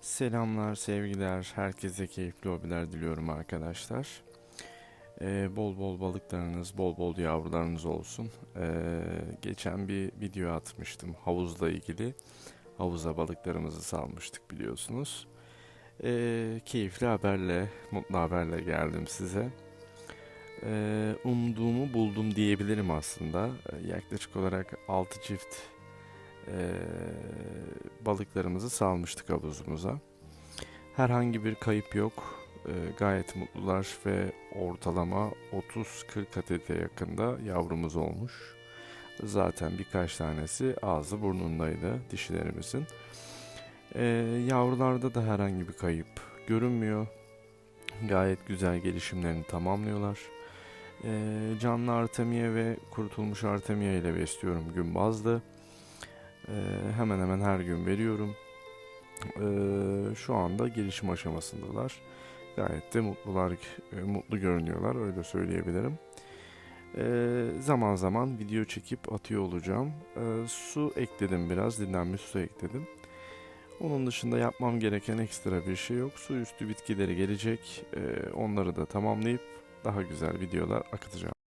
Selamlar, sevgiler, herkese keyifli hobiler diliyorum arkadaşlar. Ee, bol bol balıklarınız, bol bol yavrularınız olsun. Ee, geçen bir video atmıştım havuzla ilgili. Havuza balıklarımızı salmıştık biliyorsunuz. Ee, keyifli haberle, mutlu haberle geldim size. Ee, umduğumu buldum diyebilirim aslında. Ee, yaklaşık olarak 6 çift e, balıklarımızı salmıştık havuzumuza. Herhangi bir kayıp yok. E, gayet mutlular ve ortalama 30-40 adete yakında yavrumuz olmuş. Zaten birkaç tanesi ağzı burnundaydı dişilerimizin. E, yavrularda da herhangi bir kayıp görünmüyor. Gayet güzel gelişimlerini tamamlıyorlar. E, canlı artemiye ve kurutulmuş artemiye ile besliyorum gün bazlı. Ee, hemen hemen her gün veriyorum. Ee, şu anda gelişim aşamasındalar. Gayet de mutlular, e, mutlu görünüyorlar öyle söyleyebilirim. Ee, zaman zaman video çekip atıyor olacağım. Ee, su ekledim biraz, dinlenme su ekledim. Onun dışında yapmam gereken ekstra bir şey yok. Su üstü bitkileri gelecek. Ee, onları da tamamlayıp daha güzel videolar akıtacağım.